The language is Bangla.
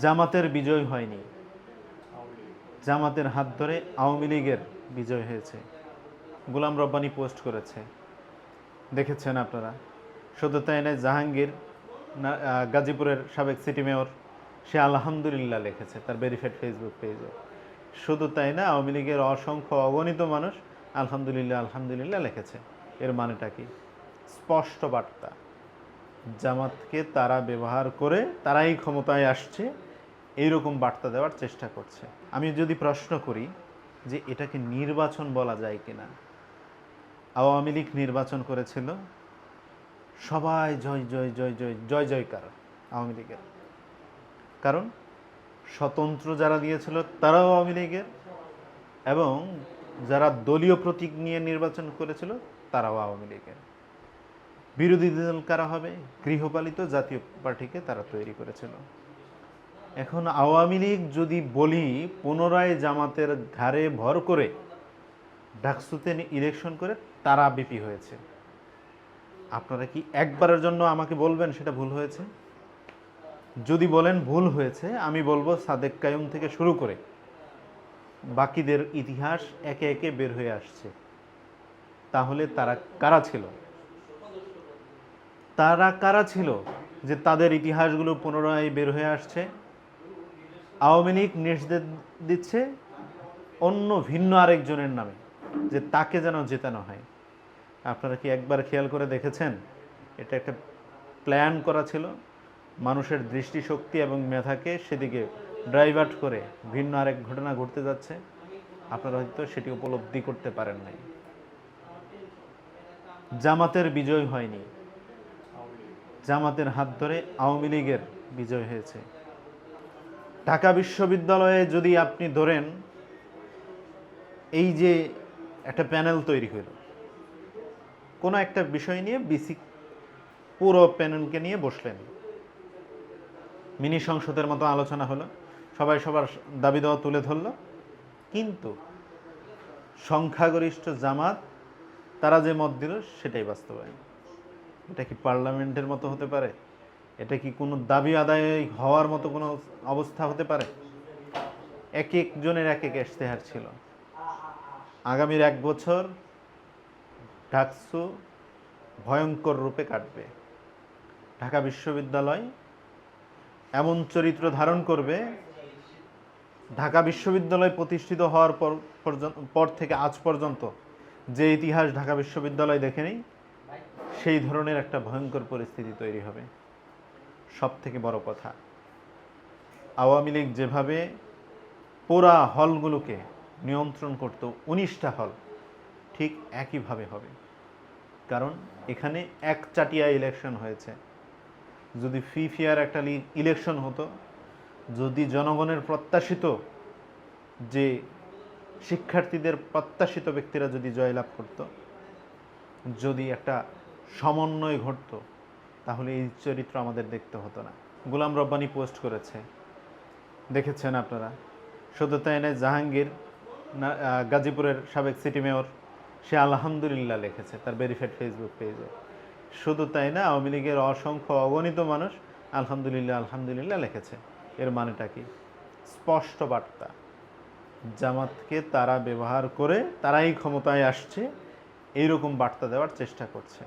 জামাতের বিজয় হয়নি। জামাতের হাত ধরে আওয়ামী লীগের বিজয় হয়েছে। গোলাম রব্বানি পোস্ট করেছে। দেখেছেন আপনারা। শুধু তাই জাহাঙ্গীর গাজীপুরের সাবেক সিটি মেয়র, সে আলহামদুলিল্লাহ লিখেছে তার ভেরিফাইড ফেসবুক পেজে। শুধু তাই না আওয়ামী লীগের অসংখ্য অগণিত মানুষ আলহামদুলিল্লাহ আলহামদুলিল্লাহ লিখেছে। এর মানেটা কি? স্পষ্ট বার্তা। জামাতকে তারা ব্যবহার করে তারাই ক্ষমতায় আসছে, এইরকম বার্তা দেওয়ার চেষ্টা করছে। আমি যদি প্রশ্ন করি যে এটাকে নির্বাচন বলা যায় কিনা, আওয়ামী লীগ নির্বাচন করেছিল, সবাই জয় জয় জয় জয় জয়, জয়কার আওয়ামী লীগের। কারণ স্বতন্ত্র যারা দিয়েছিল তারাও আওয়ামী লীগের এবং যারা দলীয় প্রতীক নিয়ে নির্বাচন করেছিল তারাও আওয়ামী লীগের। বিরোধী দল কারা হবে? গৃহপালিত জাতীয় পার্টিকে তারা তৈরি করেছিল। এখন আওয়ামী লীগ যদি বলি, পুনরায় জামাতের ঘাড়ে ভর করে ডাকসুতে ইলেকশন করে তারা বিপি হয়েছে। আপনারা কি একবারের জন্য আমাকে বলবেন সেটা ভুল হয়েছে? যদি বলেন ভুল হয়েছে, আমি বলব সাদেক কায়ুম থেকে শুরু করে বাকিদের ইতিহাস একে একে বের হয়ে আসছে। তাহলে তারা কারা ছিল? তারা কারা ছিল যে তাদের ইতিহাসগুলো পুনরায় বের হয়ে আসছে? আওয়ামী লীগ নির্দেশ দিচ্ছে অন্য ভিন্ন আরেকজনের নামে যে তাকে যেন জেতানো হয়। আপনারা কি একবার খেয়াল করে দেখেছেন? এটা একটা প্ল্যান করা ছিল। মানুষের দৃষ্টিশক্তি এবং মেধাকে সেদিকে ড্রাইভার্ট করে ভিন্ন আরেক ঘটনা ঘটতে যাচ্ছে। আপনারা হয়তো সেটি উপলব্ধি করতে পারেন নাই। জামাতের বিজয় হয়নি। জামাতের হাত ধরে আওয়ামী লীগের বিজয় হয়েছে। ঢাকা বিশ্ববিদ্যালয়ে যদি আপনি ধরেন, এই যে একটা প্যানেল তৈরি হইল কোনো একটা বিষয় নিয়ে বিসি পুরো প্যানেলকে নিয়ে বসলেন। মিনি সংসদের মতো আলোচনা হলো, সবাই সবার দাবি দেওয়া তুলে ধরল। কিন্তু সংখ্যাগরিষ্ঠ জামাত, তারা যে মত দিল সেটাই বাস্তবায়ন। এটা কি পার্লামেন্টের মতো হতে পারে? এটা কি কোনো দাবি আদায় হওয়ার মতো কোনো অবস্থা হতে পারে? এক একজনের এক এক ইশতেহার ছিল। আগামীর এক বছর ঢাকসু ভয়ঙ্কর রূপে কাটবে। ঢাকা বিশ্ববিদ্যালয় এমন চরিত্র ধারণ করবে, ঢাকা বিশ্ববিদ্যালয় প্রতিষ্ঠিত হওয়ার পর পর থেকে আজ পর্যন্ত যে ইতিহাস ঢাকা বিশ্ববিদ্যালয় দেখেনি সেই ধরনের একটা ভয়ঙ্কর পরিস্থিতি তৈরি হবে। সব থেকে বড় কথা, আওয়ামী লীগ যেভাবে পোড়া হলগুলোকে নিয়ন্ত্রণ করত, উনিশটা হল ঠিক একইভাবে হবে। কারণ এখানে এক চাটিয়া ইলেকশন হয়েছে। যদি ফি ফেয়ার একটা ইলেকশন হতো, যদি জনগণের প্রত্যাশিত যে শিক্ষার্থীদের প্রত্যাশিত ব্যক্তিরা যদি জয়লাভ করত, যদি একটা সমন্বয় ঘটতো, তাহলে এই চরিত্র আমাদের দেখতে হতো না। গোলাম রব্বানি পোস্ট করেছে। দেখেছেন আপনারা? শুধু তাই নয় জাহাঙ্গীর গাজীপুরের সাবেক সিটি মেয়র, সে আলহামদুলিল্লাহ লিখেছে তার ভেরিফাইড ফেসবুক পেজে। শুধু তাই না আওয়ামী লীগের অসংখ্য অগণিত মানুষ আলহামদুলিল্লাহ আলহামদুলিল্লাহ লিখেছে। এর মানেটা কি? স্পষ্ট বার্তা। জামাতকে তারা ব্যবহার করে তারাই ক্ষমতায় আসছে, এইরকম বার্তা দেওয়ার চেষ্টা করছে।